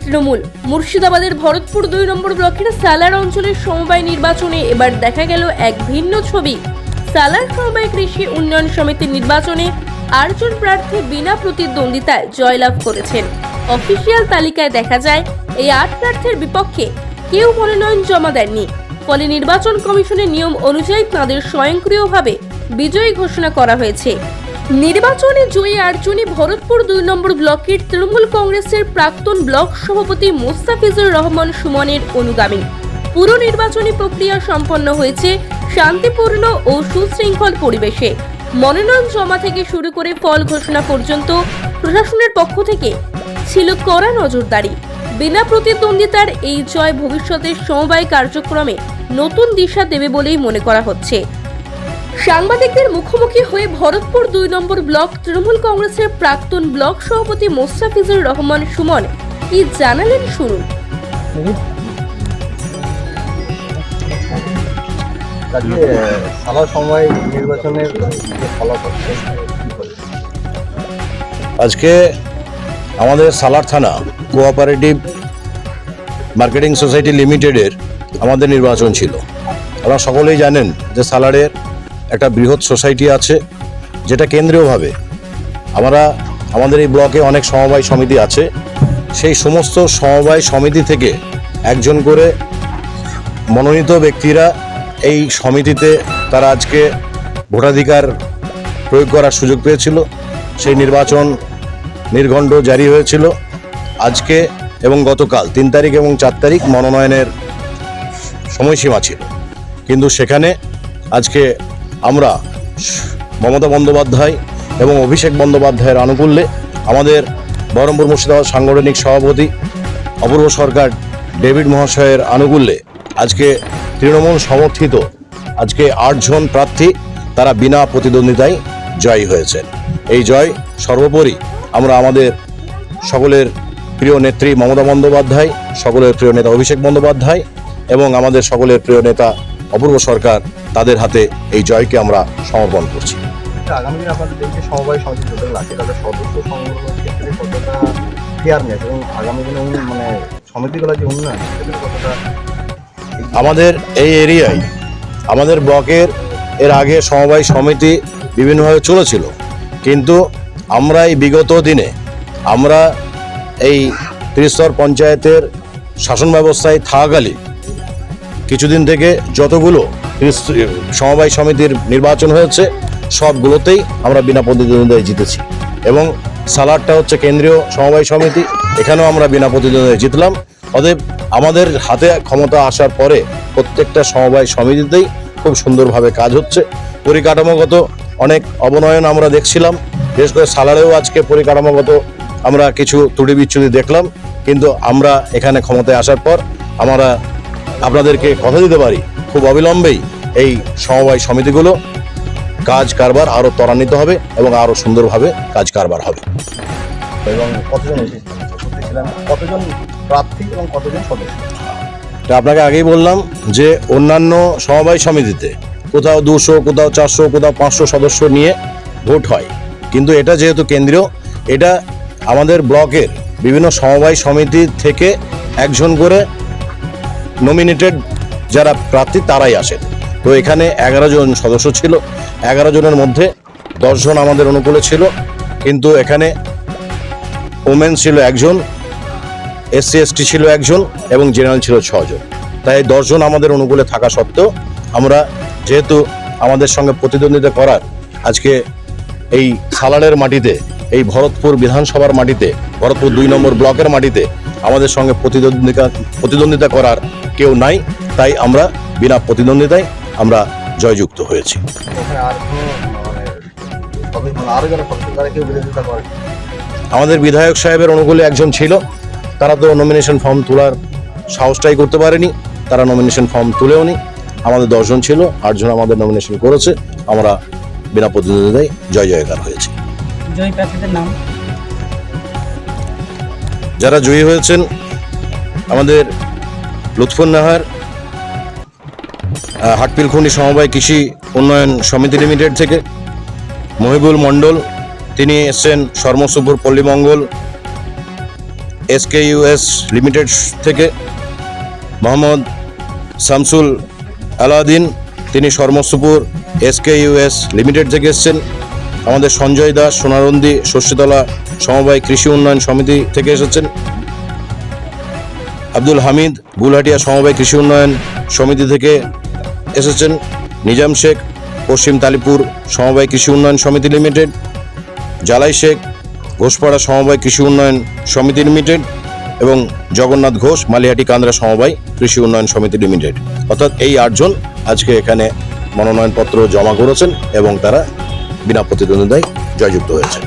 তৃণমূল। মুর্শিদাবাদের ভরতপুর দুই নম্বর ব্লকের সালার অঞ্চলের সমবায় নির্বাচনে এবার দেখা গেল এক ভিন্ন ছবি। সালার সমবায় কৃষি উন্নয়ন সমিতির নির্বাচনে আটজন প্রার্থী বিনা প্রতিদ্বন্দ্বিতায় জয়লাভ করেছেন। অফিসিয়াল তালিকায় দেখা যায়, এই আট প্রার্থীর বিপক্ষে কেউ মনোনয়ন জমা দেননি। ফলে নির্বাচন কমিশনের নিয়ম অনুযায়ী তাঁদের স্বয়ংক্রিয়ভাবে বিজয়ী ঘোষণা করা হয়েছে। নির্বাচনে জয়ী আটজনই ভরতপুর দুই নম্বর ব্লকের তৃণমূল কংগ্রেসের প্রাক্তন ব্লক সভাপতি মোস্তাফিজুর রহমান সুমনের অনুগামী। পুরো নির্বাচনী প্রক্রিয়া সম্পন্ন হয়েছে শান্তিপূর্ণ ও সুশৃঙ্খল পরিবেশে। মনোনয়ন জমা থেকে শুরু করে ফল ঘোষণা পর্যন্ত প্রশাসনের পক্ষ থেকে ছিল কড়া নজরদারি। বিনা প্রতিদ্বন্দ্বিতার এই জয় ভবিষ্যতের সমবায় কার্যক্রমে নতুন দিশা দেবে বলেই মনে করা হচ্ছে। সাংবাদিকদের মুখোমুখি হয়ে ভরতপুর দুই নম্বর ব্লক তৃণমূল কংগ্রেসের প্রাক্তন ব্লক সভাপতি মোস্তাফিজুর রহমান সুমন কি জানালেন শুনুন আজকে সময় নির্বাচনের ফলাফল সেটা কি বলে? আজকে আমাদের সালার থানা কোঅপারেটিভ মার্কেটিং সোসাইটি লিমিটেডের আমাদের নির্বাচন ছিল আপনারা সকলেই জানেন যে সালারের একটা বৃহৎ সোসাইটি আছে, যেটা কেন্দ্রীয়ভাবে আমরা, আমাদের এই ব্লকে অনেক সমবায় সমিতি আছে। সেই সমস্ত সমবায় সমিতি থেকে একজন করে মনোনীত ব্যক্তিরা এই সমিতিতে তারা আজকে ভোটাধিকার প্রয়োগ করার সুযোগ পেয়েছিল। সেই নির্বাচন নির্ঘণ্ড জারি হয়েছিল। আজকে এবং গতকাল তিন তারিখ এবং চার তারিখ মনোনয়নের সময়সীমা ছিল। কিন্তু সেখানে আজকে আমরা মমতা বন্দ্যোপাধ্যায় এবং অভিষেক বন্দ্যোপাধ্যায়ের আনুকূল্যে আমাদের বহরমপুর মুর্শিদাবাদ সাংগঠনিক সভাপতি, অপূর্ব সরকার ডেভিড মহাশয়ের আনুকূল্যে আজকে তৃণমূল সমর্থিত, আজকে আটজন প্রার্থী তারা বিনা প্রতিদ্বন্দ্বিতায় জয়ী হয়েছেন। এই জয় সর্বোপরি আমরা আমাদের সকলের প্রিয় নেত্রী মমতা বন্দ্যোপাধ্যায়, সকলের প্রিয় নেতা অভিষেক বন্দ্যোপাধ্যায় এবং আমাদের সকলের প্রিয় নেতা অপূর্ব সরকার তাদের হাতে এই জয়কে আমরা সমর্পণ করছি। আগামী দিনে আপনাদের এই সমবায় সমিতি যেগুলো আছে তাদের সদস্য সংগ্রহের ক্ষেত্রে কতটা ফেয়ারনেস এবং আগামী দিনে মানে সমিতিগুলো যে উন্নয়ন সেক্ষেত্রে কতটা আমাদের এই এরিয়ায় আমাদের ব্লকের এর আগে সমবায় সমিতি বিভিন্নভাবে চলেছিল। কিন্তু আমরা এই বিগত দিনে আমরা এই ত্রিস্তর পঞ্চায়েতের শাসন ব্যবস্থায় থাকাকালীন কিছুদিন থেকে যতগুলো সমবায় সমিতির নির্বাচন হয়েছে, সবগুলোতেই আমরা বিনা প্রতিদ্বন্দ্বিতায় জিতেছি। এবং সালারটা হচ্ছে কেন্দ্রীয় সমবায় সমিতি, এখানেও আমরা বিনা প্রতিদ্বন্দ্বিতায় জিতলাম। অতএব আমাদের হাতে ক্ষমতা আসার পরে প্রত্যেকটা সমবায় সমিতিতেই খুব সুন্দরভাবে কাজ হচ্ছে। পরিকাঠামোগত অনেক অবনয়ন আমরা দেখছিলাম। বিশেষ করে সালারেও আজকে পরিকাঠামোগত আমরা কিছু ত্রুটি বিচ্ছুতি দেখলাম। কিন্তু আমরা এখানে ক্ষমতায় আসার পর আমরা আপনাদেরকে কথা দিতে পারি? খুব অবিলম্বেই এই সমবায় সমিতিগুলো কাজ কারবার আরও ত্বরান্বিত হবে এবং আরও সুন্দরভাবে কাজ কারবার হবে। এবং কতজন ছিলেন? কতজন প্রার্থী এবং কতজন সদস্য? আপনাকে আগেই বললাম যে অন্যান্য সমবায় সমিতিতে কোথাও দুশো কোথাও চারশো কোথাও পাঁচশো সদস্য নিয়ে ভোট হয়। কিন্তু এটা যেহেতু কেন্দ্রীয় এটা আমাদের ব্লকের বিভিন্ন সমবায় সমিতি থেকে একজন করে নমিনেটেড যারা প্রার্থী তারাই আসেন তো এখানে এগারো জন সদস্য ছিল। এগারো জনের মধ্যে দশজন আমাদের অনুকূলে ছিল। কিন্তু এখানে ওমেন ছিল একজন এসসি এসটি ছিল একজন এবং জেনারেল ছিল ছজন। তাই দশজন আমাদের অনুকূলে থাকা সত্ত্বেও আমরা যেহেতু আমাদের সঙ্গে প্রতিদ্বন্দ্বিতা করার আজকে এই সালারের মাটিতে এই ভরতপুর বিধানসভার মাটিতে, ভরতপুর দুই নম্বর ব্লকের মাটিতে আমাদের সঙ্গে প্রতিদ্বন্দ্বিতা প্রতিদ্বন্দ্বিতা করার কেউ নাই। তাই আমরা বিনা প্রতিদ্বন্দ্বিতায় আমরা জয়যুক্ত হয়েছি। আমাদের বিধায়ক সাহেবের অনুকূলে একজন ছিল। তারা তো নমিনেশন ফর্ম তোলার সাহসটাই করতে পারেনি। তারা নমিনেশন ফর্ম তুলেও নি। আমাদের দশজন ছিল, আটজন আমাদের নমিনেশন করেছে। আমরা বিনা প্রতিদ্বন্দ্বিতায় জয় জয়কার হয়েছে। জয়ী প্রার্থীদের নাম। যারা জয়ী হয়েছেন আমাদের লুৎফুন নাহার আহ, হাটপিলখুন্ডি সমবায় কৃষি উন্নয়ন সমিতি লিমিটেড থেকে মহিবুল মণ্ডল তিনি এসছেন সর্মসুপুর পল্লীমঙ্গল এসকেইউএস লিমিটেড থেকে মোহাম্মদ শামসুল আলাউদ্দিন তিনি শর্মস্তুপুর এসকেইউএস লিমিটেড থেকে এসেছেন। আমাদের সঞ্জয় দাস, সোনারন্দি, শস্যতলা সমবায় কৃষি উন্নয়ন সমিতি থেকে এসেছেন। আব্দুল হামিদ, গুলহাটিয়া সমবায় কৃষি উন্নয়ন সমিতি থেকে এসেছেন। নিজাম শেখ, পশ্চিম তালিপুর সমবায় কৃষি উন্নয়ন সমিতি লিমিটেড। জালাই শেখ, ঘোষপাড়া সমবায় কৃষি উন্নয়ন সমিতি লিমিটেড। এবং জগন্নাথ ঘোষ, মালিহাটি কান্দ্রা সমবায় কৃষি উন্নয়ন সমিতি লিমিটেড। অর্থাৎ এই আটজন আজকে এখানে মনোনয়নপত্র জমা করেছেন এবং তারা বিনা প্রতিদ্বন্দ্বিতায় জয়যুক্ত হয়েছে।